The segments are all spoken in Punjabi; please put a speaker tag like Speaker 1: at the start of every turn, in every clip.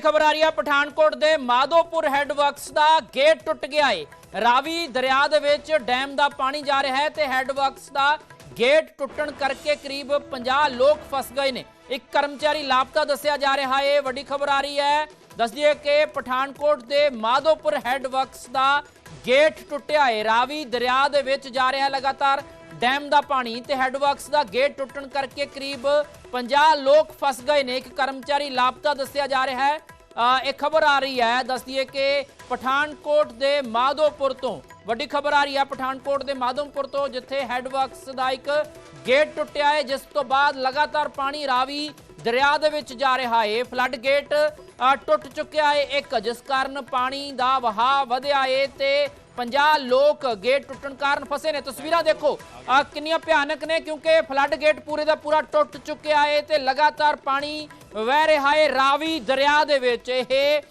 Speaker 1: ਖਬਰ ਆ ਰਹੀ ਹੈ ਪਠਾਨਕੋਟ ਦੇ ਮਾਧੋਪੁਰ ਹੈੱਡ ਵਰਕਸ ਦਾ ਗੇਟ ਟੁੱਟ ਗਿਆ ਏ। ਰਾਵੀ ਦਰਿਆ ਦੇ ਵਿੱਚ ਡੈਮ ਦਾ ਪਾਣੀ ਜਾ ਰਿਹਾ ਹੈ ਤੇ ਹੈੱਡ ਵਰਕਸ ਦਾ ਗੇਟ ਟੁੱਟਣ ਕਰਕੇ ਕਰੀਬ 50 ਲੋਕ ਫਸ ਗਏ ਨੇ। ਇੱਕ ਕਰਮਚਾਰੀ ਲਾਪਤਾ ਦੱਸਿਆ ਜਾ ਰਿਹਾ ਏ, ਵੱਡੀ ਖਬਰ ਆ ਰਹੀ ਹੈ। ਦੱਸ ਦਈਏ ਕਿ ਪਠਾਨਕੋਟ ਦੇ ਮਾਧੋਪੁਰ ਹੈੱਡ ਵਰਕਸ ਦਾ ਗੇਟ ਟੁੱਟਿਆ ਏ। ਰਾਵੀ ਦਰਿਆ ਦੇ ਵਿੱਚ ਜਾ ਰਿਹਾ ਲਗਾਤਾਰ। ਡੈਮ ਦਾ ਪਾਣੀ ਤੇ ਹੈੱਡਵਰਕਸ ਦਾ ਗੇਟ ਟੁੱਟਣ ਕਰਕੇ ਕਰੀਬ 50 ਲੋਕ ਫਸ ਗਏ ਨੇ। ਇੱਕ ਕਰਮਚਾਰੀ ਲਾਪਤਾ ਦੱਸਿਆ ਜਾ ਰਿਹਾ ਹੈ। ਇਹ ਖਬਰ ਆ ਰਹੀ ਹੈ। ਦੱਸਦੀ ਹੈ ਕਿ ਪਠਾਨਕੋਟ ਦੇ ਮਾਧੋਪੁਰ ਤੋਂ, ਵੱਡੀ ਖਬਰ ਆ ਰਹੀ ਹੈ ਪਠਾਨਕੋਟ ਦੇ ਮਾਧੋਪੁਰ ਤੋਂ, ਜਿੱਥੇ ਹੈੱਡਵਰਕਸ ਦਾ ਇੱਕ ਗੇਟ ਟੁੱਟਿਆ ਹੈ, ਜਿਸ ਤੋਂ ਬਾਅਦ ਲਗਾਤਾਰ ਪਾਣੀ ਰਾਵੀ ਦਰਿਆ ਦੇ ਵਿੱਚ ਜਾ ਰਿਹਾ ਹੈ। ਫਲੱਡ ਗੇਟ ਟੁੱਟ ਚੁੱਕਿਆ ਹੈ ਇੱਕ, ਜਿਸ ਕਾਰਨ ਪਾਣੀ ਦਾ ਵਹਾਅ ਵਧਿਆ ਹੈ ਤੇ 50 ਲੋਕ ਗੇਟ ਟੁੱਟਣ ਕਾਰਨ ਫਸੇ ਨੇ। ਤਸਵੀਰਾਂ ਦੇਖੋ। ਆ ਕਿੰਨੀਆਂ ਭਿਆਨਕ ਨੇ ਕਿਉਂਕਿ ਫਲੱਡ ਗੇਟ ਪੂਰੇ ਦਾ ਪੂਰਾ ਟੁੱਟ ਚੁੱਕਿਆ ਹੈ ਤੇ ਲਗਾਤਾਰ ਪਾਣੀ ਵਹਿ ਰਿਹਾ ਏ ਰਾਵੀ ਦਰਿਆ ਦੇ ਵਿੱਚ। ਇਹ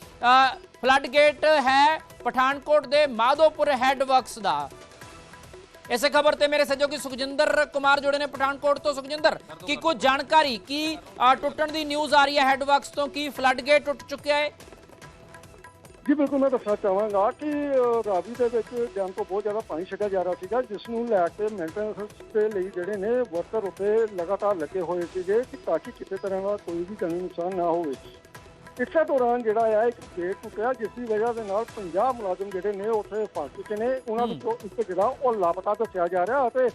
Speaker 1: ਫਲੱਡ ਗੇਟ ਹੈ ਪਠਾਨਕੋਟ ਦੇ ਮਾਧੋਪੁਰ ਹੈੱਡ ਵਰਕਸ ਦਾ। ਇਸੇ ਖਬਰ ਤੇ ਮੇਰੇ ਸਹਿਯੋਗੀ ਸੁਖਜਿੰਦਰ ਕੁਮਾਰ ਜੁੜੇ ਨੇ ਪਠਾਨਕੋਟ ਤੋਂ। ਸੁਖਜਿੰਦਰ, ਕੀ ਕੋਈ ਜਾਣਕਾਰੀ, ਕੀ ਟੁੱਟਣ ਦੀ ਨਿਊਜ਼ ਆ ਰਹੀ ਹੈ ਹੈੱਡ ਵਰਕਸ ਤੋਂ? ਕੀ ਫਲੱਡ ਗੇਟ ਟੁੱਟ ਚੁੱਕਿਆ ਹੈ?
Speaker 2: ਜੀ ਬਿਲਕੁਲ ਮੈਂ ਦੱਸਣਾ ਚਾਹਾਂਗਾ ਕਿ ਰਾਵੀ ਦੇ ਵਿੱਚ ਡੈਮ ਤੋਂ ਬਹੁਤ ਜ਼ਿਆਦਾ ਪਾਣੀ ਛੱਡਿਆ ਜਾ ਰਿਹਾ ਸੀਗਾ ਜਿਸ ਨੂੰ ਲੈ ਕੇ ਮੇਨਟੇਨੈਂਸ ਦੇ ਲਈ ਜਿਹੜੇ ਨੇ ਵਰਕਰ ਉੱਤੇ ਲਗਾਤਾਰ ਲੱਗੇ ਹੋਏ ਸੀਗੇ ਕਿ ਤਾਂ ਕਿ ਕਿਸੇ ਤਰ੍ਹਾਂ ਦਾ ਕੋਈ ਵੀ ਜਾਨੀ ਨੁਕਸਾਨ ਨਾ ਹੋਵੇ। ਇਸੇ ਦੌਰਾਨ ਜਿਹੜਾ ਆ ਇੱਕ ਗੇਟ ਟੁੱਟਿਆ ਜਿਸ ਦੀ ਵਜ੍ਹਾ ਦੇ ਨਾਲ 50 ਮੁਲਾਜ਼ਮ ਜਿਹੜੇ ਨੇ ਉੱਥੇ ਫਸ ਚੁੱਕੇ ਨੇ। ਉਹਨਾਂ ਵਿੱਚੋਂ ਇੱਕ ਜਿਹੜਾ ਉਹ ਲਾਪਤਾ ਦੱਸਿਆ ਜਾ ਰਿਹਾ ਅਤੇ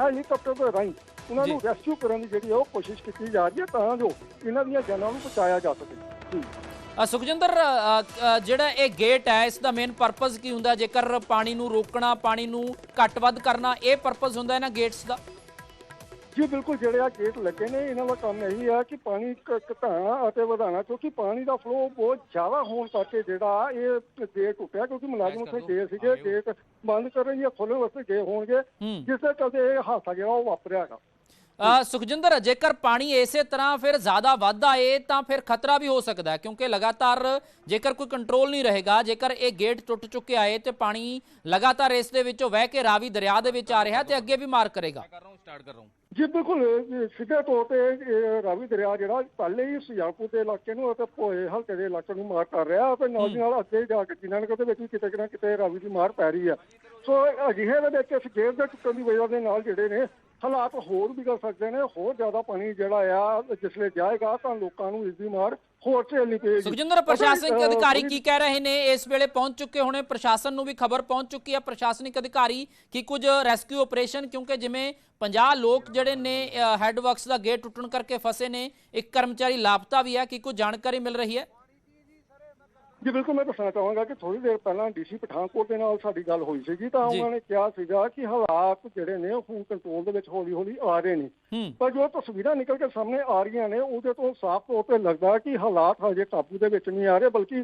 Speaker 2: ਹੈਲੀਕਾਪਟਰ ਦੇ ਰਾਹੀਂ ਉਹਨਾਂ ਨੂੰ। ਰੈਸਕਿਊ ਕਰਨ ਦੀ ਜਿਹੜੀ ਉਹ ਕੋਸ਼ਿਸ਼ ਕੀਤੀ ਜਾ ਰਹੀ ਹੈ ਤਾਂ ਜੋ ਇਹਨਾਂ ਦੀਆਂ ਜਾਨਾਂ ਨੂੰ ਬਚਾਇਆ ਜਾ ਸਕੇ। ਜੀ।
Speaker 1: ਸੁਖਜਿੰਦਰ ਜਿਹੜਾ ਇਹ ਗੇਟ ਹੈ ਇਸ ਦਾ ਮੇਨ ਪਰਪਸ ਕੀ ਹੁੰਦਾ? ਜੇਕਰ ਪਾਣੀ ਨੂੰ ਰੋਕਣਾ ਪਾਣੀ ਨੂੰ ਘੱਟ ਵੱਧ ਕਰਨਾ ਇਹ ਪਰਪਸ ਹੁੰਦਾ ਇਹਨਾਂ ਗੇਟਸ ਦਾ?
Speaker 2: ਜੀ ਬਿਲਕੁਲ ਜਿਹੜੇ ਆ ਗੇਟ ਲੱਗੇ ਨੇ ਇਹਨਾਂ ਦਾ ਕੰਮ ਇਹੀ ਆ ਕਿ ਪਾਣੀ ਘ- ਘਟਾਉਣਾ ਅਤੇ ਵਧਾਉਣਾ ਕਿਉਂਕਿ ਪਾਣੀ ਦਾ ਫਲੋ ਬਹੁਤ ਜ਼ਿਆਦਾ ਹੋਣ ਕਰਕੇ ਜਿਹੜਾ ਇਹ ਗੇਟ ਟੁੱਟਿਆ ਕਿਉਂਕਿ ਮੁਲਾਜ਼ਮ ਉੱਥੇ ਗਏ ਸੀਗੇ ਗੇਟ ਬੰਦ ਕਰਨ ਜਾਂ ਖੋਲ੍ਹਣ ਵਾਸਤੇ ਗਏ ਹੋਣਗੇ ਜਿਸ ਦੇ ਚਲਦੇ ਇਹ ਹਾਦਸਾ ਜਿਹੜਾ ਉਹ ਵਾਪਰਿਆ ਹੈਗਾ।
Speaker 1: ਸੁਖਜਿੰਦਰ ਜੇਕਰ ਪਾਣੀ ਇਸੇ ਤਰ੍ਹਾਂ ਫਿਰ ਜ਼ਿਆਦਾ ਵੱਧਦਾ ਏ ਤਾਂ ਫਿਰ ਖਤਰਾ ਵੀ ਹੋ ਸਕਦਾ ਹੈ ਕਿਉਂਕਿ ਲਗਾਤਾਰ ਜੇਕਰ ਕੋਈ ਕੰਟਰੋਲ ਨਹੀਂ ਰਹੇਗਾ ਜੇਕਰ ਇਹ ਗੇਟ ਟੁੱਟ ਚੁੱਕਿਆ ਏ ਤੇ ਪਾਣੀ ਲਗਾਤਾਰ ਇਸ ਦੇ ਵਿੱਚੋਂ ਵਹਿ ਕੇ ਰਾਵੀ ਦਰਿਆ ਦੇ ਵਿੱਚ ਆ ਰਿਹਾ ਤੇ ਅੱਗੇ ਵੀ ਮਾਰ ਕਰੇਗਾ।
Speaker 2: ਜੀ ਬਿਲਕੁਲ ਸਿੱਧੇ ਤੌਰ ਤੇ ਰਾਵੀ ਦਰਿਆ ਜਿਹੜਾ ਪਹਿਲੇ ਹੀ ਸੁਜਾਨਪੁਰ ਦੇ ਇਲਾਕੇ ਨੂੰ ਅਤੇ ਭੋਏ ਹਲਕੇ ਦੇ ਇਲਾਕੇ ਨੂੰ ਮਾਰ ਕਰ ਰਿਹਾ ਤੇ ਨਾਲ ਦੀ ਨਾਲ ਅੱਗੇ ਜਾ ਕੇ ਜਿਨ੍ਹਾਂ ਦੇ ਵਿੱਚ ਵੀ ਕਿਤੇ ਨਾ ਕਿਤੇ ਰਾਵੀ ਦੀ ਮਾਰ ਪੈ ਰਹੀ ਆ ਸੋ ਅਜਿਹੇ ਦੇ ਵਿੱਚ ਇਸ ਗੇਟ ਦੇ ਟੁੱਟਣ ਦੀ ਵਜ੍ਹਾ ਦੇ ਨਾਲ ਜਿਹੜੇ ਨੇ ਹਾਲਾਤ ਹੋਰ ਵਿਗੜ ਸਕਦੇ ਨੇ ਹੋਰ ਜ਼ਿਆਦਾ ਪਾਣੀ ਜਿਹੜਾ ਆ ਜਿਸਲੇ ਜਾਏਗਾ ਤਾਂ ਲੋਕਾਂ ਨੂੰ ਇਸ ਦੀ ਮਾਰ ਹੋਰ ਝੇਲਣੀ ਪਏਗੀ
Speaker 1: ਸੁਖਜਿੰਦਰ ਪ੍ਰਸ਼ਾਸਨਿਕ ਅਧਿਕਾਰੀ ਕੀ ਕਹਿ ਰਹੇ ਨੇ? ਇਸ ਵੇਲੇ ਪਹੁੰਚ ਚੁੱਕੇ ਹੋਣੇ ਪ੍ਰਸ਼ਾਸਨ ਨੂੰ ਵੀ ਖਬਰ ਪਹੁੰਚ ਚੁੱਕੀ ਹੈ ਪ੍ਰਸ਼ਾਸਨਿਕ ਅਧਿਕਾਰੀ ਕਿ ਕੁਝ ਰੈਸਕਿਊ ਆਪਰੇਸ਼ਨ ਕਿਉਂਕਿ ਜਿਵੇਂ 50 ਲੋਕ ਜਿਹੜੇ ਨੇ ਹੈੱਡ ਵਰਕਸ ਦਾ ਗੇਟ ਟੁੱਟਣ ਕਰਕੇ ਫਸੇ ਨੇ ਇੱਕ ਕਰਮਚਾਰੀ ਲਾਪਤਾ ਵੀ ਹੈ ਕੀ ਕੋਈ ਜਾਣਕਾਰੀ ਮਿਲ ਰਹੀ ਹੈ?
Speaker 2: ਜੀ ਬਿਲਕੁਲ ਮੈਂ ਦੱਸਣਾ ਚਾਹਾਂਗਾ ਕਿ ਥੋੜੀ ਦੇਰ ਪਹਿਲਾਂ ਡੀਸੀ ਪਠਾਨਕੋਟ ਦੇ ਨਾਲ ਸਾਡੀ ਗੱਲ ਹੋਈ ਸੀਗੀ ਤਾਂ। ਉਹਨਾਂ ਨੇ ਕਿਹਾ ਸੀਗਾ ਕਿ ਹਾਲਾਤ ਜਿਹੜੇ ਨੇ ਉਹ ਹੁਣ ਕੰਟਰੋਲ ਦੇ ਵਿੱਚ ਹੌਲੀ ਹੌਲੀ ਆ ਰਹੇ ਨੇ। ਪਰ ਜੋ ਤਸਵੀਰਾਂ ਨਿਕਲ ਕੇ ਸਾਹਮਣੇ ਆ ਰਹੀਆਂ ਨੇ ਉਹਦੇ ਤੋਂ ਸਾਫ਼ ਤੌਰ ਤੇ ਲੱਗਦਾ ਕਿ ਹਾਲਾਤ ਹਜੇ ਕਾਬੂ ਦੇ ਵਿੱਚ ਨਹੀਂ ਆ ਰਹੇ ਬਲਕਿ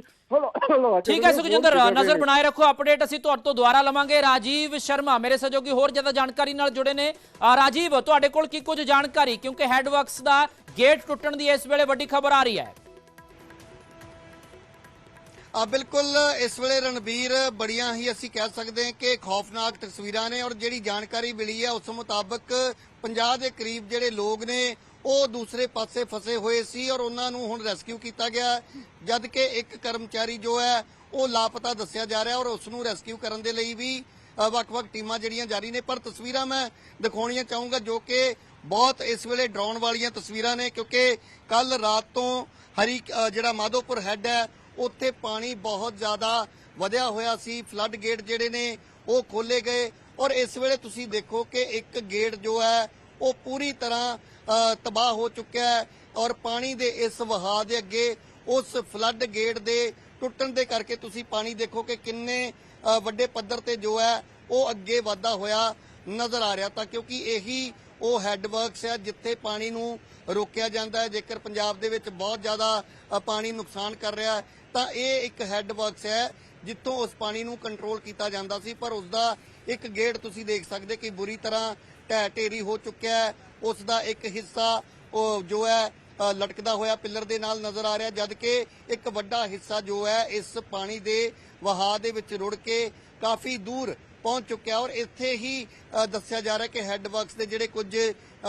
Speaker 1: ਠੀਕ ਹੈ ਸੁਖਜਿੰਦਰ ਨਜ਼ਰ। ਬਣਾਏ ਰੱਖੋ ਅਪਡੇਟ ਅਸੀਂ ਤੁਹਾਡੇ ਤੋਂ ਦੁਬਾਰਾ ਲਵਾਂਗੇ। ਰਾਜੀਵ ਸ਼ਰਮਾ ਮੇਰੇ ਸਹਿਯੋਗੀ ਹੋਰ ਜ਼ਿਆਦਾ ਜਾਣਕਾਰੀ ਨਾਲ ਜੁੜੇ ਨੇ। ਰਾਜੀਵ ਤੁਹਾਡੇ ਕੋਲ ਕੀ ਕੁਝ ਜਾਣਕਾਰੀ? ਕਿਉਂਕਿ ਹੈੱਡ ਵਰਕਸ ਦਾ ਗੇਟ ਟੁੱਟਣ ਦੀ ਇਸ ਵੇਲੇ ਵੱਡੀ ਖਬਰ ਆ ਰਹੀ ਹੈ।
Speaker 3: ਆ, ਬਿਲਕੁਲ ਇਸ ਵੇਲੇ ਰਣਬੀਰ ਬੜੀਆਂ ਹੀ ਅਸੀਂ ਕਹਿ ਸਕਦੇ ਹਾਂ ਕਿ ਖੌਫਨਾਕ ਤਸਵੀਰਾਂ ਨੇ ਔਰ ਜਿਹੜੀ ਜਾਣਕਾਰੀ ਮਿਲੀ ਹੈ, ਉਸ ਮੁਤਾਬਕ 50 ਦੇ ਕਰੀਬ ਜਿਹੜੇ ਲੋਕ ਨੇ, ਉਹ ਦੂਸਰੇ ਪਾਸੇ ਫਸੇ ਹੋਏ ਸੀ ਔਰ ਉਹਨਾਂ ਨੂੰ ਹੁਣ ਰੈਸਕਿਊ ਕੀਤਾ ਗਿਆ ਹੈ। ਜਦ ਕਿ ਇੱਕ ਕਰਮਚਾਰੀ ਜੋ ਹੈ, ਉਹ ਲਾਪਤਾ ਦੱਸਿਆ ਜਾ ਰਿਹਾ ਔਰ ਉਸ ਨੂੰ ਰੈਸਕਿਊ ਕਰਨ ਦੇ ਲਈ ਵੀ ਵੱਖ-ਵੱਖ ਟੀਮਾਂ ਜਿਹੜੀਆਂ ਜਾਰੀ ਨੇ ਪਰ ਤਸਵੀਰਾਂ ਮੈਂ ਦਿਖਾਉਣੀਆਂ ਚਾਹੂੰਗਾ ਜੋ ਕਿ ਬਹੁਤ ਇਸ ਵੇਲੇ ਡਰਾਉਣ ਵਾਲੀਆਂ ਤਸਵੀਰਾਂ ਨੇ, ਕਿਉਂਕਿ ਕੱਲ ਰਾਤ ਤੋਂ ਹਰੀ ਜਿਹੜਾ ਮਾਧੋਪੁਰ ਹੈੱਡ ਹੈ ਉੱਥੇ ਪਾਣੀ ਬਹੁਤ ਜ਼ਿਆਦਾ ਵਧਿਆ ਹੋਇਆ ਸੀ। ਫਲੱਡ ਗੇਟ ਜਿਹੜੇ ਨੇ, ਉਹ ਖੋਲੇ ਗਏ। ਔਰ ਇਸ ਵੇਲੇ ਤੁਸੀਂ ਦੇਖੋ ਕਿ ਇੱਕ ਗੇਟ ਜੋ ਹੈ, ਉਹ ਪੂਰੀ ਤਰ੍ਹਾਂ ਤਬਾਹ ਹੋ ਚੁੱਕਿਆ ਹੈ। ਔਰ ਪਾਣੀ ਦੇ ਇਸ ਵਹਾਅ ਦੇ ਅੱਗੇ, ਉਸ ਫਲੱਡ ਗੇਟ ਦੇ ਟੁੱਟਣ ਦੇ ਕਰਕੇ ਤੁਸੀਂ ਪਾਣੀ ਦੇਖੋ ਕਿ ਕਿੰਨੇ ਵੱਡੇ ਪੱਧਰ ਤੇ ਜੋ ਹੈ, ਉਹ ਅੱਗੇ ਵਾਧਾ ਹੋਇਆ ਨਜ਼ਰ ਆ ਰਿਹਾ ਤਾਂ ਕਿਉਂਕਿ ਇਹੀ ਉਹ ਹੈਡਵਰਕਸ ਹੈ ਜਿੱਥੇ ਪਾਣੀ ਨੂੰ ਰੋਕਿਆ ਜਾਂਦਾ ਹੈ। ਜੇਕਰ ਪੰਜਾਬ ਦੇ ਵਿੱਚ ਬਹੁਤ ਜ਼ਿਆਦਾ ਪਾਣੀ ਨੁਕਸਾਨ ਕਰ ਰਿਹਾ ਹੈ ਤਾਂ ਇਹ ਇੱਕ ਹੈੱਡ ਵਰਕਸ ਹੈ, ਜਿੱਥੋਂ ਉਸ ਪਾਣੀ ਨੂੰ ਕੰਟਰੋਲ ਕੀਤਾ ਜਾਂਦਾ ਸੀ, ਪਰ ਉਸ ਦਾ ਇੱਕ ਗੇਟ ਤੁਸੀਂ ਦੇਖ ਸਕਦੇ ਕਿ ਬੁਰੀ ਤਰ੍ਹਾਂ ਢਹਿ ਢੇਰੀ ਹੋ ਚੁੱਕਿਆ ਹੈ। ਉਸ ਦਾ ਇੱਕ ਹਿੱਸਾ ਉਹ ਜੋ ਹੈ ਲਟਕਦਾ ਹੋਇਆ ਪਿੱਲਰ ਦੇ ਨਾਲ ਨਜ਼ਰ ਆ ਰਿਹਾ ਜਦ ਕਿ ਇੱਕ ਵੱਡਾ ਹਿੱਸਾ ਜੋ ਹੈ, ਇਸ ਪਾਣੀ ਦੇ ਵਹਾਅ ਦੇ ਵਿੱਚ ਰੁੜ ਕੇ ਕਾਫੀ ਦੂਰ ਪਹੁੰਚ ਚੁੱਕਿਆ ਔਰ ਇੱਥੇ ਹੀ ਦੱਸਿਆ ਜਾ ਰਿਹਾ ਕਿ ਹੈੱਡ ਵਰਕਸ ਦੇ ਜਿਹੜੇ ਕੁਝ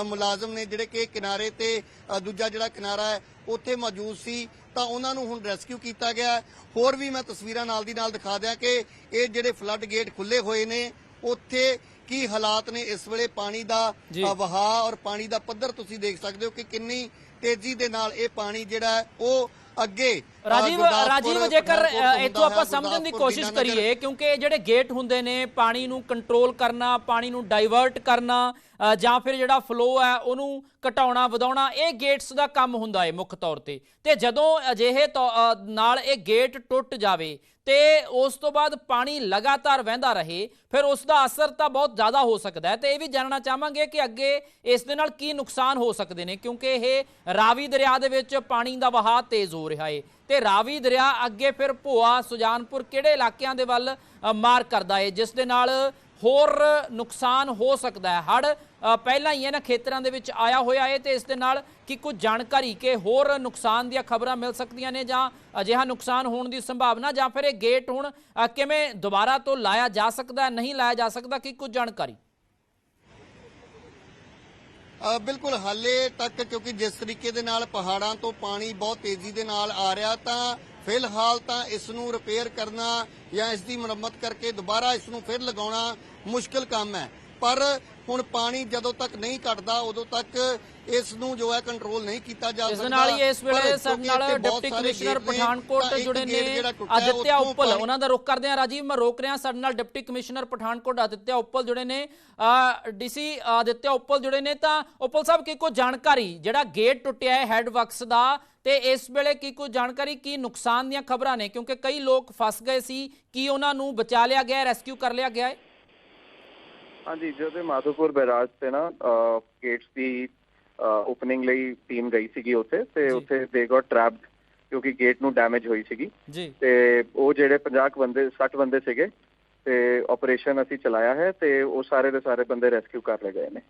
Speaker 3: ਮੁਲਾਜ਼ਮ ਨੇ ਜਿਹੜੇ ਕਿ ਕਿਨਾਰੇ ਤੇ ਦੂਜਾ ਜਿਹੜਾ ਕਿਨਾਰਾ ਹੈ ਉੱਥੇ ਮੌਜੂਦ ਸੀ। ਤਾਂ ਉਹਨਾਂ ਨੂੰ ਹੁਣ ਰੈਸਕਿਊ ਕੀਤਾ ਗਿਆ। ਹੋਰ ਵੀ ਮੈਂ ਤਸਵੀਰਾਂ ਨਾਲ ਦੀ ਨਾਲ ਦਿਖਾ ਦਿਆਂ ਕਿ ਇਹ ਜਿਹੜੇ ਫਲੱਡ ਗੇਟ ਖੁੱਲੇ ਹੋਏ ਨੇ ਉੱਥੇ ਕੀ ਹਾਲਾਤ ਨੇ ਇਸ ਵੇਲੇ? ਪਾਣੀ ਦਾ ਵਹਾਅ ਔਰ ਪਾਣੀ ਦਾ ਪੱਧਰ ਤੁਸੀਂ ਦੇਖ ਸਕਦੇ ਹੋ ਕਿ ਕਿੰਨੀ ਤੇਜ਼ੀ ਦੇ ਨਾਲ ਇਹ ਪਾਣੀ ਜਿਹੜਾ ਉਹ ਅੱਗੇ
Speaker 1: ਰਾਜੀਵ ਰਾਜੀਵ ਜੇਕਰ ਇੱਥੋਂ ਆਪਾਂ ਸਮਝਣ ਦੀ ਕੋਸ਼ਿਸ਼। ਕਰੀਏ ਕਿਉਂਕਿ ਜਿਹੜੇ ਗੇਟ ਹੁੰਦੇ ਨੇ ਪਾਣੀ ਨੂੰ ਕੰਟਰੋਲ ਕਰਨਾ ਪਾਣੀ ਨੂੰ ਡਾਈਵਰਟ ਕਰਨਾ ਜਾਂ ਫਿਰ ਜਿਹੜਾ ਫਲੋ ਹੈ, ਉਹਨੂੰ ਘਟਾਉਣਾ, ਵਧਾਉਣਾ, ਇਹ ਗੇਟਸ ਦਾ ਕੰਮ ਹੁੰਦਾ ਹੈ ਮੁੱਖ ਤੌਰ ਤੇ। ਤੇ ਜਦੋਂ ਅਜਿਹੇ ਤੌ- ਨਾਲ ਇਹ ਗੇਟ ਟੁੱਟ ਜਾਵੇ, ਤੇ ਉਸ ਤੋਂ ਬਾਅਦ ਪਾਣੀ ਲਗਾਤਾਰ ਵਹਿੰਦਾ ਰਹੇ, ਫਿਰ ਉਸ ਦਾ ਅਸਰ ਤਾਂ ਬਹੁਤ ਜ਼ਿਆਦਾ ਹੋ ਸਕਦਾ ਹੈ। ਤੇ ਇਹ ਵੀ ਜਾਣਨਾ ਚਾਹਾਂਗੇ ਕਿ ਅੱਗੇ ਇਸ ਦੇ ਨਾਲ ਕੀ ਨੁਕਸਾਨ ਹੋ ਸਕਦੇ ਨੇ, ਕਿਉਂਕਿ ਇਹ ਰਾਵੀ ਦਰਿਆ ਦੇ ਵਿੱਚ ਪਾਣੀ ਦਾ ਵਹਾਅ ਤੇਜ਼ ਹੋ ਰਿਹਾ ਹੈ ਤੇ ਰਾਵੀ ਦਰਿਆ ਅੱਗੇ ਫਿਰ ਭੋਆ ਸੁਜਾਨਪੁਰ ਕਿਹੜੇ ਇਲਾਕਿਆਂ ਦੇ ਵੱਲ ਮਾਰ ਕਰਦਾ ਹੈ ਜਿਸ ਦੇ ਨਾਲ ਹੋਰ ਨੁਕਸਾਨ ਹੋ ਸਕਦਾ ਹੈ। ਹੜ ਪਹਿਲਾਂ ਹੀ ਇਹਨਾਂ ਖੇਤਰਾਂ ਦੇ ਵਿੱਚ ਆਇਆ ਹੋਇਆ ਹੈ ਤੇ ਇਸ ਦੇ ਨਾਲ ਕੀ ਕੁਝ ਜਾਣਕਾਰੀ ਕਿ ਹੋਰ ਨੁਕਸਾਨ ਦੀਆਂ ਖਬਰਾਂ ਮਿਲ ਸਕਦੀਆਂ ਨੇ ਜਾਂ ਅਜਿਹਾ ਨੁਕਸਾਨ ਹੋਣ ਦੀ ਸੰਭਾਵਨਾ ਜਾਂ ਫਿਰ ਇਹ ਗੇਟ ਹੁਣ ਕਿਵੇਂ ਦੁਬਾਰਾ ਤੋਂ ਲਾਇਆ ਜਾ ਸਕਦਾ, ਨਹੀਂ ਲਾਇਆ ਜਾ ਸਕਦਾ, ਕੀ ਕੁਝ ਜਾਣਕਾਰੀ?
Speaker 3: ਬਿਲਕੁਲ ਹਾਲੇ ਤੱਕ ਕਿਉਂਕਿ ਜਿਸ ਤਰੀਕੇ ਦੇ ਨਾਲ ਪਹਾੜਾਂ ਤੋਂ ਪਾਣੀ ਬਹੁਤ ਤੇਜ਼ੀ ਦੇ ਨਾਲ ਆ ਰਿਹਾ ਤਾਂ ਫਿਲਹਾਲ ਤਾਂ ਇਸ ਨੂੰ ਰਿਪੇਅਰ ਕਰਨਾ ਜਾਂ ਇਸ ਦੀ ਮੁਰੰਮਤ ਕਰਕੇ ਦੁਬਾਰਾ ਇਸ ਨੂੰ ਫਿਰ ਲਗਾਉਣਾ ਮੁਸ਼ਕਲ ਕੰਮ ਹੈ। ਪਰ ਹੁਣ ਪਾਣੀ ਜਦੋਂ ਤੱਕ ਨਹੀਂ ਘਟਦਾ ਉਦੋਂ ਤੱਕ ਇਸ ਨੂੰ ਜੋ ਹੈ ਕੰਟਰੋਲ ਨਹੀਂ ਕੀਤਾ ਜਾ ਸਕਦਾ।
Speaker 1: ਇਸ ਨਾਲ ਹੀ ਇਸ ਵੇਲੇ ਸਾਡੇ ਨਾਲ ਡਿਪਟੀ ਕਮਿਸ਼ਨਰ ਪਠਾਨਕੋਟ
Speaker 3: ਤਾਂ
Speaker 1: ਜੁੜੇ ਨੇ
Speaker 3: ਉੱਥੋਂ
Speaker 1: ਉੱਪਲ। ਉਹਨਾਂ ਦਾ ਰੁਖ ਕਰਦੇ ਹਾਂ ਰਾਜੀਵ ਮੈਂ ਰੋਕ ਰਿਹਾ ਸਾਡੇ ਨਾਲ ਡਿਪਟੀ ਕਮਿਸ਼ਨਰ ਪਠਾਨਕੋਟ ਆਦਿਤਿਆ ਉੱਪਲ ਜੁੜੇ ਨੇ। ਡੀਸੀ ਆਦਿਤਿਆ ਉੱਪਲ ਜੁੜੇ ਨੇ ਤਾਂ ਉੱਪਲ ਸਾਹਿਬ ਕੀ ਕੋਈ ਜਾਣਕਾਰੀ? ਜਿਹੜਾ ਗੇਟ ਟੁੱਟਿਆ ਹੈ ਹੈਡ ਵਰਕਸ ਦਾ ਤੇ ਇਸ ਵੇਲੇ ਕੀ ਕੋਈ ਜਾਣਕਾਰੀ ਕੀ ਨੁਕਸਾਨ ਦੀਆਂ ਖਬਰਾਂ ਨੇ? ਕਿਉਂਕਿ ਕਈ ਲੋਕ ਫਸ ਗਏ ਸੀ ਕੀ ਉਹਨਾਂ ਨੂੰ ਬਚਾ ਲਿਆ ਗਿਆ ਰੈਸਕਿਊ ਕਰ ਲਿਆ ਗਿਆ ਹੈ?
Speaker 4: ਹਾਂਜੀ ਜਦੋਂ ਮਾਧੋਪੁਰ ਬੈਰਾਜ ਤੇ ਨਾ ਗੇਟਸ ਦੀ ਓਪਨਿੰਗ ਲਈ ਟੀਮ ਗਈ ਸੀਗੀ ਉੱਥੇ ਤੇ। ਉੱਥੇ ਦੇ ਗॉट ਟ੍ਰੈਪਡ ਕਿਉਂਕਿ ਗੇਟ ਨੂੰ ਡੈਮੇਜ ਹੋਈ ਸੀਗੀ। ਤੇ ਉਹ ਜਿਹੜੇ 50 ਕੁ ਬੰਦੇ 60 ਬੰਦੇ ਸੀਗੇ ਤੇ ਆਪਰੇਸ਼ਨ ਅਸੀਂ ਚਲਾਇਆ ਹੈ ਤੇ ਉਹ ਸਾਰੇ ਦੇ ਸਾਰੇ ਬੰਦੇ ਰੈਸਕਿਊ ਕਰ ਲਏ ਗਏ ਨੇ।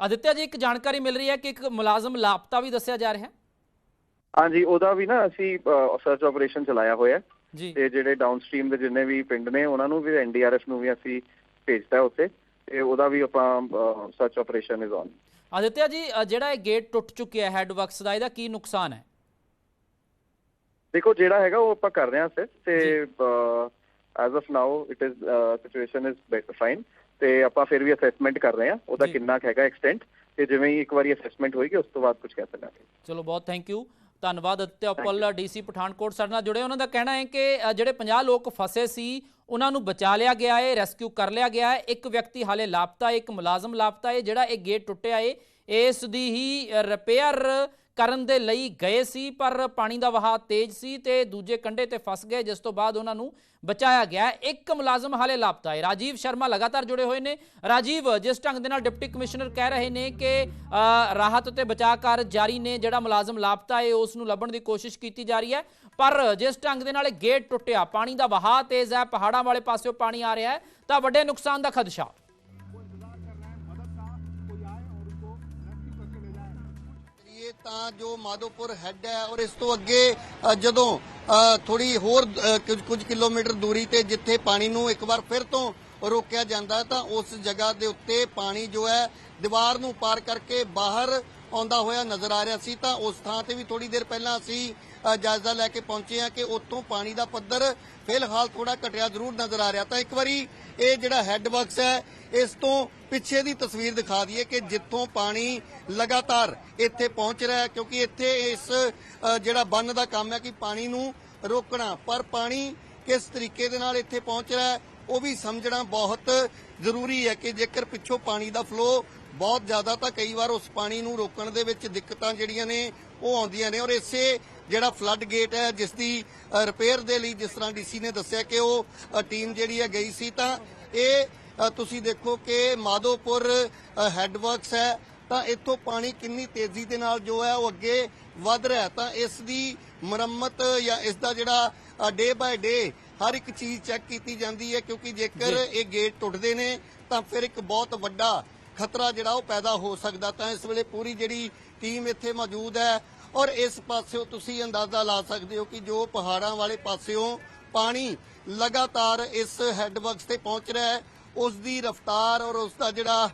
Speaker 1: ਆਦਿਤਿਆ ਜੀ ਇੱਕ ਜਾਣਕਾਰੀ ਮਿਲ ਰਹੀ ਹੈ ਕਿ ਇੱਕ ਮੁਲਾਜ਼ਮ ਲਾਪਤਾ ਵੀ ਦੱਸਿਆ ਜਾ ਰਿਹਾ ਹੈ?
Speaker 4: ਹਾਂਜੀ ਉਹਦਾ ਵੀ ਨਾ ਅਸੀਂ ਸਰਚ ਆਪਰੇਸ਼ਨ ਚਲਾਇਆ ਹੋਇਆ ਤੇ ਜਿਹੜੇ ਡਾਊਨਸਟ੍ਰੀਮ ਦੇ ਜਿੰਨੇ ਵੀ ਪਿੰਡ ਨੇ ਉਹਨਾਂ ਨੂੰ ਵੀ ਐਨਡੀਆਰਐਫ ਨੂੰ ਵੀ ਅਸੀਂ ਭੇਜਤਾ ਉੱਥੇ। ਤੇ ਉਹਦਾ ਵੀ ਆਪਾਂ search operation is on
Speaker 1: Aditya ji ਜਿਹੜਾ ਇਹ ਗੇਟ ਟੁੱਟ ਚੁੱਕਿਆ ਹੈ ਹੈਡ ਵਰਕਸ ਦਾ ਇਹਦਾ ਕੀ ਨੁਕਸਾਨ ਹੈ?
Speaker 4: ਦੇਖੋ ਜਿਹੜਾ ਹੈਗਾ ਉਹ ਆਪਾਂ ਕਰ ਰਹੇ ਹਾਂ ਸਰ ਤੇ as of now it is situation is better fine ਤੇ ਆਪਾਂ ਫਿਰ ਵੀ ਅਸੈਸਮੈਂਟ ਕਰ ਰਹੇ ਹਾਂ ਉਹਦਾ। ਕਿੰਨਾ ਹੈਗਾ ਐਕਸਟੈਂਟ ਤੇ ਜਿਵੇਂ ਹੀ ਇੱਕ ਵਾਰੀ ਅਸੈਸਮੈਂਟ ਹੋਏਗੀ ਉਸ ਤੋਂ ਬਾਅਦ ਕੁਝ ਕਹਿ ਸਕਾਂਗੇ
Speaker 1: ਚਲੋ ਬਹੁਤ ਥੈਂਕ ਯੂ ਧੰਨਵਾਦ ਅਦਿੱਤਿਆ ਉੱਪਲ ਡੀਸੀ ਪਠਾਨਕੋਟ ਸਾਡੇ ਨਾਲ ਜੁੜੇ। ਉਹਨਾਂ ਦਾ ਕਹਿਣਾ ਹੈ ਕਿ ਜਿਹੜੇ 50 ਲੋਕ ਫਸੇ ਸੀ ਉਹਨਾਂ ਨੂੰ ਬਚਾ ਲਿਆ ਗਿਆ ਹੈ ਰੈਸਕਿਊ ਕਰ ਲਿਆ ਗਿਆ ਹੈ। ਇੱਕ ਵਿਅਕਤੀ ਹਾਲੇ ਲਾਪਤਾ ਹੈ, ਇੱਕ ਮੁਲਾਜ਼ਮ ਲਾਪਤਾ ਹੈ, ਜਿਹੜਾ ਇਹ ਗੇਟ ਟੁੱਟਿਆ ਹੈ। ਇਸ ਦੀ ਹੀ ਰਿਪੇਅਰ ਕਰਨ ਦੇ ਲਈ ਗਏ ਸੀ, ਪਰ ਪਾਣੀ ਦਾ ਵਹਾਅ ਤੇਜ਼ ਸੀ ਤੇ ਦੂਜੇ ਕੰਢੇ ਤੇ ਫਸ ਗਏ, ਜਿਸ ਤੋਂ ਬਾਅਦ ਉਹਨਾਂ ਨੂੰ ਬਚਾਇਆ ਗਿਆ। ਇੱਕ ਮੁਲਾਜ਼ਮ ਹਾਲੇ ਲਾਪਤਾ ਹੈ। ਰਾਜੀਵ ਸ਼ਰਮਾ ਲਗਾਤਾਰ ਜੁੜੇ ਹੋਏ ਨੇ। ਰਾਜੀਵ, ਜਿਸ ਢੰਗ ਦੇ ਨਾਲ ਡਿਪਟੀ ਕਮਿਸ਼ਨਰ ਕਹਿ ਰਹੇ ਨੇ ਕਿ ਰਾਹਤ ਤੇ ਬਚਾਅ ਕਾਰਜ ਜਾਰੀ ਨੇ, ਜਿਹੜਾ ਮੁਲਾਜ਼ਮ ਲਾਪਤਾ ਹੈ, ਉਸ ਨੂੰ ਲੱਭਣ ਦੀ ਕੋਸ਼ਿਸ਼ ਕੀਤੀ ਜਾ ਰਹੀ ਹੈ। ਪਰ ਜਿਸ ਢੰਗ ਦੇ ਨਾਲ ਇਹ ਗੇਟ ਟੁੱਟਿਆ, ਪਾਣੀ ਦਾ ਵਹਾਅ ਤੇਜ਼ ਹੈ, ਪਹਾੜਾਂ ਵਾਲੇ ਪਾਸਿਓਂ ਪਾਣੀ ਆ ਰਿਹਾ ਹੈ, ਤਾਂ ਵੱਡੇ ਨੁਕਸਾਨ ਦਾ ਖਦਸ਼ਾ।
Speaker 3: ਤਾਂ ਜੋ ਮਾਧੋਪੁਰ ਹੈੱਡ ਹੈ ਔਰ ਇਸ ਤੋਂ ਅੱਗੇ ਜਦੋਂ ਥੋੜੀ ਹੋਰ ਕੁਝ- ਕਿਲੋਮੀਟਰ ਦੂਰੀ ਤੇ ਜਿੱਥੇ ਪਾਣੀ ਨੂੰ ਇੱਕ ਵਾਰ ਫਿਰ ਤੋਂ ਰੋਕਿਆ ਜਾਂਦਾ ਤਾਂ ਉਸ ਜਗ੍ਹਾ ਦੇ ਉੱਤੇ ਪਾਣੀ ਜੋ ਹੈ, ਦੀਵਾਰ ਨੂੰ ਪਾਰ ਕਰਕੇ ਬਾਹਰ ਆਉਂਦਾ ਹੋਇਆ ਨਜ਼ਰ ਆ ਰਿਹਾ ਸੀ। ਤਾਂ ਉਸ ਥਾਂ ਤੇ ਵੀ ਥੋੜੀ ਦੇਰ ਪਹਿਲਾਂ ਅਸੀਂ ਜਾਇਜ਼ਾ ਲੈ ਕੇ ਪਹੁੰਚੇ ਹਾਂ ਕਿ ਉੱਥੋਂ ਪਾਣੀ ਦਾ ਪੱਧਰ ਫਿਲਹਾਲ ਥੋੜਾ ਘਟਿਆ ਜ਼ਰੂਰ ਨਜ਼ਰ ਆ ਰਿਹਾ। ਤਾਂ ਇੱਕ ਵਾਰੀ ਇਹ ਜਿਹੜਾ ਹੈੱਡ ਵਰਕਸ ਹੈ, ਇਸ ਤੋਂ ਪਿੱਛੇ ਦੀ ਤਸਵੀਰ ਦਿਖਾ ਦਈਏ ਕਿ ਜਿੱਥੋਂ ਪਾਣੀ ਲਗਾਤਾਰ ਇੱਥੇ ਪਹੁੰਚ ਰਿਹਾ ਹੈ, ਕਿਉਂਕਿ ਇੱਥੇ ਇਸ ਜਿਹੜਾ ਬੰਨ ਦਾ ਕੰਮ ਹੈ ਕਿ ਪਾਣੀ ਨੂੰ ਰੋਕਣਾ। ਪਰ ਪਾਣੀ ਕਿਸ ਤਰੀਕੇ ਦੇ ਨਾਲ ਇੱਥੇ ਪਹੁੰਚ ਰਿਹਾ ਹੈ, ਉਹ ਵੀ ਸਮਝਣਾ ਬਹੁਤ ਜ਼ਰੂਰੀ ਹੈ ਕਿ ਜੇਕਰ ਪਿੱਛੋਂ ਪਾਣੀ ਦਾ ਫਲੋ ਬਹੁਤ ਜ਼ਿਆਦਾ ਤਾਂ ਕਈ ਵਾਰ ਉਸ ਪਾਣੀ ਨੂੰ ਰੋਕਣ ਦੇ ਵਿੱਚ ਦਿੱਕਤਾਂ ਜਿਹੜੀਆਂ ਨੇ, ਉਹ ਆਉਂਦੀਆਂ ਨੇ। ਔਰ ਇਸੇ ਜਿਹੜਾ ਫਲੱਡ ਗੇਟ ਹੈ ਜਿਸ ਦੀ ਰਿਪੇਅਰ ਦੇ ਲਈ ਜਿਸ ਤਰ੍ਹਾਂ ਡੀਸੀ ਨੇ ਦੱਸਿਆ ਕਿ ਉਹ ਟੀਮ ਜਿਹੜੀ ਹੈ ਗਈ ਸੀ ਤਾਂ ਇਹ ਤੁਸੀਂ ਦੇਖੋ ਕਿ ਮਾਧੋਪੁਰ ਹੈੱਡ ਵਰਕਸ ਹੈ ਤਾਂ ਇੱਥੋਂ ਪਾਣੀ ਕਿੰਨੀ ਤੇਜ਼ੀ ਦੇ ਨਾਲ ਜੋ ਹੈ ਉਹ ਅੱਗੇ ਵੱਧ ਰਿਹਾ। ਤਾਂ ਇਸ ਦੀ ਮੁਰੰਮਤ ਜਾਂ ਇਸ ਦਾ ਜਿਹੜਾ ਡੇ ਬਾਏ ਡੇ ਹਰ ਇੱਕ ਚੀਜ਼ ਚੈੱਕ ਕੀਤੀ ਜਾਂਦੀ ਹੈ ਕਿਉਂਕਿ ਜੇਕਰ ਇਹ ਗੇਟ ਟੁੱਟਦੇ ਨੇ ਤਾਂ ਫਿਰ ਇੱਕ ਬਹੁਤ ਵੱਡਾ ਖਤਰਾ ਜਿਹੜਾ ਉਹ ਪੈਦਾ ਹੋ ਸਕਦਾ ਤਾਂ ਇਸ ਵੇਲੇ ਪੂਰੀ ਜਿਹੜੀ ਟੀਮ ਇੱਥੇ ਮੌਜੂਦ ਹੈ ਔਰ ਇਸ ਪਾਸਿਓਂ ਤੁਸੀਂ ਅੰਦਾਜ਼ਾ ਲਾ ਸਕਦੇ ਹੋ ਕਿ ਜੋ ਪਹਾੜਾਂ ਵਾਲੇ ਪਾਸਿਓਂ ਪਾਣੀ ਲਗਾਤਾਰ ਇਸ ਹੈੱਡ ਵਰਕਸ ਤੇ ਪਹੁੰਚ ਰਿਹਾ ਹੈ ਉਸ ਦੀ ਰਫ਼ਤਾਰ ਔਰ ਉਸ ਦਾ ਜਿਹੜਾ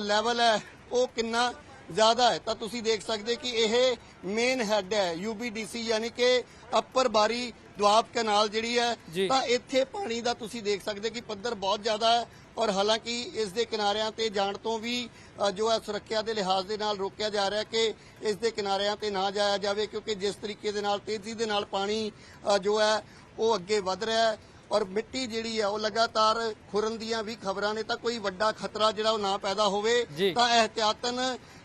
Speaker 3: ਲੈਵਲ ਹੈ ਉਹ ਕਿੰਨਾ ਜ਼ਿਆਦਾ ਹੈ ਤਾਂ ਤੁਸੀਂ ਦੇਖ ਸਕਦੇ ਕਿ ਇਹ ਮੇਨ ਹੈਡ ਹੈ ਯੂਬੀਡੀਸੀ ਯਾਨੀ ਕਿ ਅੱਪਰ ਬਾਰੀ ਦੁਆਬ ਕਨਾਲ ਜਿਹੜੀ ਹੈ। ਤਾਂ ਇੱਥੇ ਪਾਣੀ ਦਾ ਤੁਸੀਂ ਦੇਖ ਸਕਦੇ ਕਿ ਪੱਧਰ ਬਹੁਤ ਜ਼ਿਆਦਾ ਹੈ ਔਰ ਹਾਲਾਂਕਿ ਇਸ ਦੇ ਕਿਨਾਰਿਆਂ ਤੇ ਜਾਣ ਤੋਂ ਵੀ ਜੋ ਹੈ ਸੁਰੱਖਿਆ ਦੇ ਲਿਹਾਜ਼ ਦੇ ਨਾਲ ਰੋਕਿਆ ਜਾ ਰਿਹਾ ਕਿ ਇਸ ਦੇ ਕਿਨਾਰਿਆਂ ਤੇ ਨਾ ਜਾਇਆ ਜਾਵੇ ਕਿਉਂਕਿ ਜਿਸ ਤਰੀਕੇ ਦੇ ਨਾਲ ਤੇਜ਼ੀ ਦੇ ਨਾਲ ਪਾਣੀ ਜੋ ਹੈ ਉਹ ਅੱਗੇ ਵਧ ਰਿਹਾ ਹੈ ਔਰ ਮਿੱਟੀ ਜਿਹੜੀ ਹੈ ਉਹ ਲਗਾਤਾਰ ਖੁਰਨ ਦੀਆਂ ਵੀ ਖਬਰਾਂ ਨੇ ਤਾਂ ਕੋਈ ਵੱਡਾ ਖਤਰਾ ਜਿਹੜਾ ਉਹ ਨਾ ਪੈਦਾ ਹੋਵੇ। ਤਾਂ ਇਹਤਿਆਤਨ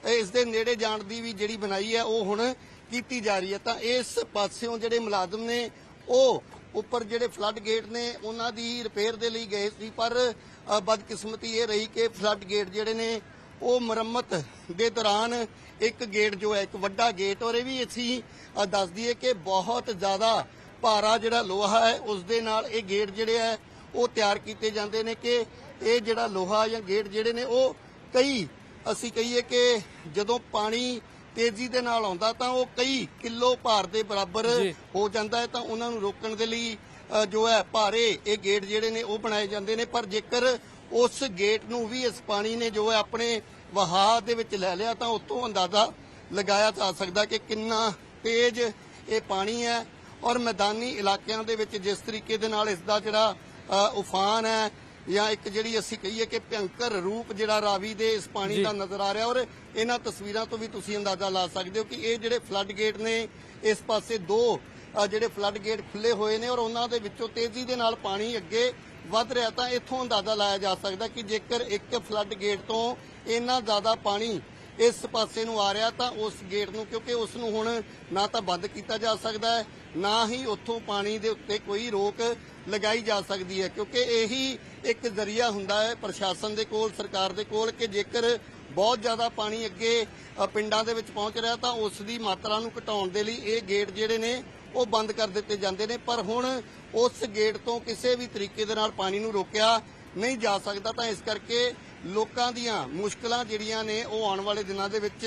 Speaker 3: ਇਸ ਦੇ ਨੇੜੇ ਜਾਣ ਦੀ ਵੀ ਜਿਹੜੀ ਬਣਾਈ ਹੈ ਉਹ ਹੁਣ ਕੀਤੀ ਜਾ ਰਹੀ ਹੈ ਤਾਂ ਇਸ ਪਾਸਿਓਂ ਜਿਹੜੇ ਮੁਲਾਜ਼ਮ ਨੇ ਉਹ ਉੱਪਰ ਜਿਹੜੇ ਫਲੱਡ ਗੇਟ ਨੇ ਉਹਨਾਂ ਦੀ ਰਿਪੇਅਰ ਦੇ ਲਈ ਗਏ ਸੀ ਪਰ ਬਦਕਿਸਮਤੀ ਇਹ ਰਹੀ ਕਿ ਫਲੱਡ ਗੇਟ ਜਿਹੜੇ ਨੇ ਉਹ ਮੁਰੰਮਤ ਦੇ ਦੌਰਾਨ ਇੱਕ ਗੇਟ ਜੋ ਹੈ ਇੱਕ ਵੱਡਾ ਗੇਟ ਔਰ ਇਹ ਵੀ ਅਸੀਂ ਦੱਸ ਦਈਏ ਕਿ ਬਹੁਤ ਜ਼ਿਆਦਾ ਭਾਰਾ ਜਿਹੜਾ ਲੋਹਾ ਹੈ ਉਸ ਦੇ ਨਾਲ ਇਹ ਗੇਟ ਜਿਹੜੇ ਹੈ ਉਹ ਤਿਆਰ ਕੀਤੇ ਜਾਂਦੇ ਨੇ ਕਿ ਇਹ ਜਿਹੜਾ ਲੋਹਾ ਜਾਂ ਗੇਟ ਜਿਹੜੇ ਨੇ ਉਹ ਕਈ ਅਸੀਂ ਕਹੀਏ ਕਿ ਜਦੋਂ ਪਾਣੀ ਤੇਜ਼ੀ ਦੇ ਨਾਲ ਆਉਂਦਾ ਤਾਂ ਉਹ ਕਈ ਕਿਲੋ ਭਾਰ ਦੇ ਬਰਾਬਰ। ਹੋ ਜਾਂਦਾ ਹੈ ਤਾਂ ਉਹਨਾਂ ਨੂੰ ਰੋਕਣ ਦੇ ਲਈ ਜੋ ਹੈ ਭਾਰੇ ਇਹ ਗੇਟ ਜਿਹੜੇ ਨੇ ਉਹ ਬਣਾਏ ਜਾਂਦੇ ਨੇ ਪਰ ਜੇਕਰ ਉਸ ਗੇਟ ਨੂੰ ਵੀ ਇਸ ਪਾਣੀ ਨੇ ਜੋ ਹੈ ਆਪਣੇ ਵਹਾਅ ਦੇ ਵਿੱਚ ਲੈ ਲਿਆ ਤਾਂ ਉਤੋਂ ਅੰਦਾਜ਼ਾ ਲਗਾਇਆ ਜਾ ਸਕਦਾ ਕਿ ਕਿੰਨਾ ਤੇਜ਼ ਇਹ ਪਾਣੀ ਹੈ ਔਰ ਮੈਦਾਨੀ ਇਲਾਕਿਆਂ ਦੇ ਵਿੱਚ ਜਿਸ ਤਰੀਕੇ ਦੇ ਨਾਲ ਇਸ ਦਾ ਜਿਹੜਾ ਉਫਾਨ ਹੈ ਜਾਂ ਇੱਕ ਜਿਹੜੀ ਅਸੀਂ ਕਹੀਏ ਕਿ ਭਿਅੰਕਰ ਰੂਪ ਜਿਹੜਾ ਰਾਵੀ ਦੇ ਇਸ ਪਾਣੀ। ਦਾ ਨਜ਼ਰ ਆ ਰਿਹਾ ਔਰ ਇਹਨਾਂ ਤਸਵੀਰਾਂ ਤੋਂ ਵੀ ਤੁਸੀਂ ਅੰਦਾਜ਼ਾ ਲਾ ਸਕਦੇ ਹੋ ਕਿ ਇਹ ਜਿਹੜੇ ਫਲੱਡ ਗੇਟ ਨੇ ਇਸ ਪਾਸੇ ਦੋ ਜਿਹੜੇ ਫਲੱਡ ਗੇਟ ਖੁੱਲੇ ਹੋਏ ਨੇ ਔਰ ਉਹਨਾਂ ਦੇ ਵਿੱਚੋਂ ਤੇਜ਼ੀ ਦੇ ਨਾਲ ਪਾਣੀ ਅੱਗੇ ਵੱਧ ਰਿਹਾ ਤਾਂ ਇੱਥੋਂ ਅੰਦਾਜ਼ਾ ਲਾਇਆ ਜਾ ਸਕਦਾ ਕਿ ਜੇਕਰ ਇੱਕ ਫਲੱਡ ਗੇਟ ਤੋਂ ਇੰਨਾ ਜ਼ਿਆਦਾ ਪਾਣੀ ਇਸ ਪਾਸੇ ਨੂੰ ਆ ਰਿਹਾ ਤਾਂ ਉਸ ਗੇਟ ਨੂੰ, ਕਿਉਂਕਿ ਉਸ ਨੂੰ ਹੁਣ ਨਾ ਤਾਂ ਬੰਦ ਕੀਤਾ ਜਾ ਸਕਦਾ ਹੈ, ਨਾ ਹੀ ਉੱਥੋਂ ਪਾਣੀ ਦੇ ਉੱਤੇ ਕੋਈ ਰੋਕ ਲਗਾਈ ਜਾ ਸਕਦੀ ਹੈ, ਕਿਉਂਕਿ ਇਹੀ ਇੱਕ ਜ਼ਰੀਆ ਹੁੰਦਾ ਹੈ ਪ੍ਰਸ਼ਾਸਨ ਦੇ ਕੋਲ, ਸਰਕਾਰ ਦੇ ਕੋਲ ਕਿ ਜੇਕਰ ਬਹੁਤ ਜ਼ਿਆਦਾ ਪਾਣੀ ਅੱਗੇ ਪਿੰਡਾਂ ਦੇ ਵਿੱਚ ਪਹੁੰਚ ਰਿਹਾ ਤਾਂ ਉਸ ਦੀ ਮਾਤਰਾ ਨੂੰ ਘਟਾਉਣ ਦੇ ਲਈ ਇਹ ਗੇਟ ਜਿਹੜੇ ਨੇ ਉਹ ਬੰਦ ਕਰ ਦਿੱਤੇ ਜਾਂਦੇ ਨੇ ਪਰ ਹੁਣ ਉਸ ਗੇਟ ਤੋਂ ਕਿਸੇ ਵੀ ਤਰੀਕੇ ਦੇ ਨਾਲ ਪਾਣੀ ਨੂੰ ਰੋਕਿਆ ਨਹੀਂ ਜਾ ਸਕਦਾ। ਤਾਂ ਇਸ ਕਰਕੇ ਲੋਕਾਂ ਦੀਆਂ ਮੁਸ਼ਕਲਾਂ ਜਿਹੜੀਆਂ ਨੇ ਉਹ ਆਉਣ ਵਾਲੇ ਦਿਨਾਂ ਦੇ ਵਿੱਚ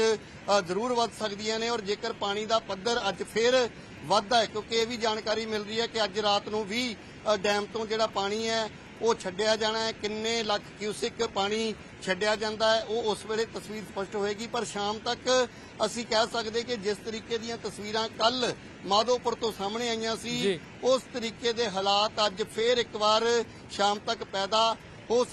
Speaker 3: ਅ, ਜ਼ਰੂਰ ਵੱਧ ਸਕਦੀਆਂ ਨੇ। ਔਰ ਜੇਕਰ ਪਾਣੀ ਦਾ ਪੱਧਰ ਅੱਜ ਫੇਰ ਵੱਧਦਾ ਹੈ ਕਿਉਂਕਿ ਇਹ ਵੀ ਜਾਣਕਾਰੀ ਮਿਲ ਰਹੀ ਹੈ ਕਿ ਅੱਜ ਰਾਤ ਨੂੰ ਵੀ ਡੈਮ ਤੋਂ ਜਿਹੜਾ ਪਾਣੀ ਹੈ ਉਹ ਛੱਡਿਆ ਜਾਣਾ ਹੈ ਕਿੰਨੇ ਲੱਖ ਕਿਊਸਿਕ ਪਾਣੀ ਛੱਡਿਆ ਜਾਂਦਾ ਹੈ ਉਹ ਉਸ ਵੇਲੇ ਤਸਵੀਰ ਸਪਸ਼ਟ ਹੋਏਗੀ ਪਰ ਸ਼ਾਮ ਤੱਕ ਅਸੀਂ ਕਹਿ ਸਕਦੇ ਕਿ ਜਿਸ ਤਰੀਕੇ ਦੀਆਂ ਤਸਵੀਰਾਂ ਕੱਲ ਮਾਧੋਪੁਰ ਤੋਂ ਸਾਹਮਣੇ ਆਈਆਂ ਸੀ। ਉਸ ਤਰੀਕੇ ਦੇ ਹਾਲਾਤ ਅੱਜ ਫੇਰ ਇੱਕ ਵਾਰ ਸ਼ਾਮ ਤੱਕ ਪੈਦਾ ਹੋ